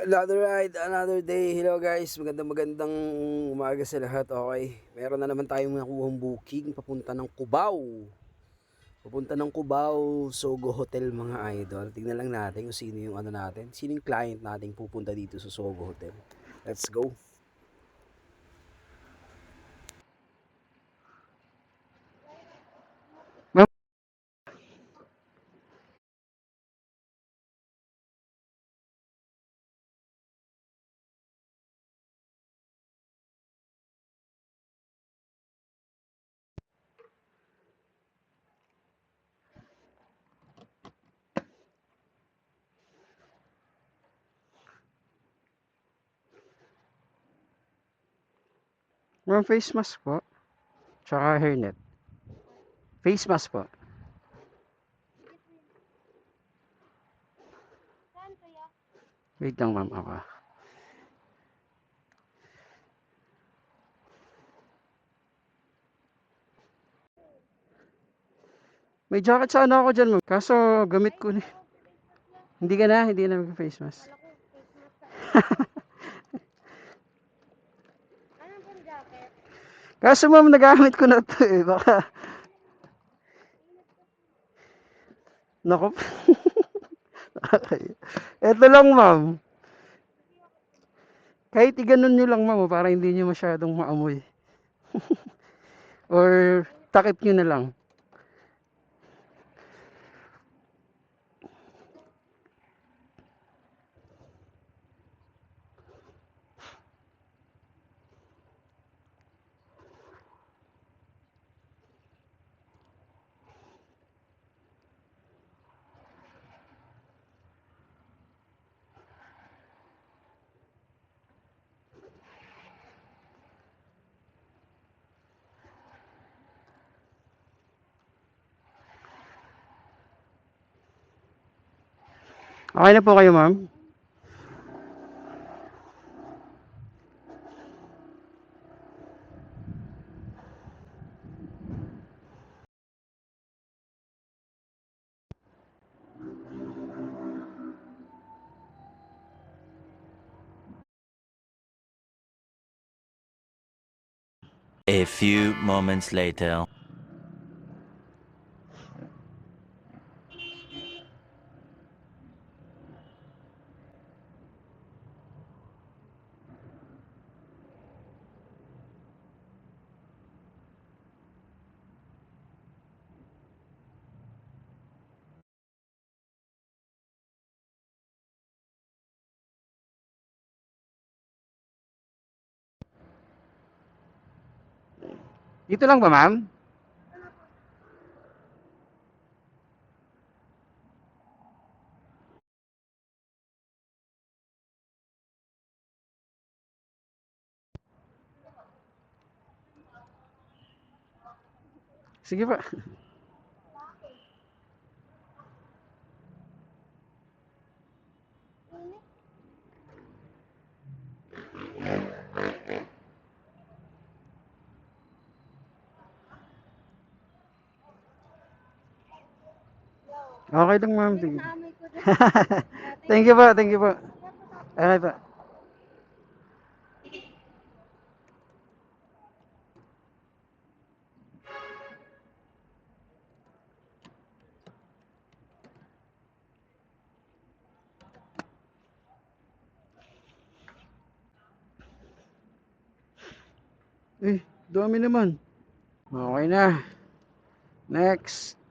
Another ride, another day. Hello guys, magandang magandang umaga sa lahat. Okay, meron na naman tayong nakuhang booking papunta ng Cubao. Papunta ng Cubao, Sogo Hotel mga idol. Tingnan lang natin kung sino yung ano natin. Sino yung client nating pupunta dito sa Sogo Hotel. Let's go. Ma'am, face mask po. Tsaka hairnet. Face mask po. Wait lang ma'am ako. May jacket sana ako dyan ma'am. Kaso gamit ko na. Hindi ka na, hindi na mag-face mask. Ano pong jacket? Kaso ma'am, nagamit ko na to eh. Baka... Nako. Ito lang ma'am. Kahit iganon nyo lang ma'am, oh, para hindi nyo masyadong maamoy. Or takip nyo na lang. Okay na po kayo ma'am? A few moments later. Dito lang ba ma'am? Sige pa. Okay lang ma'am. Sige. Thank you po, thank you po. Okay po. Eh, dami naman. Okay na. Next.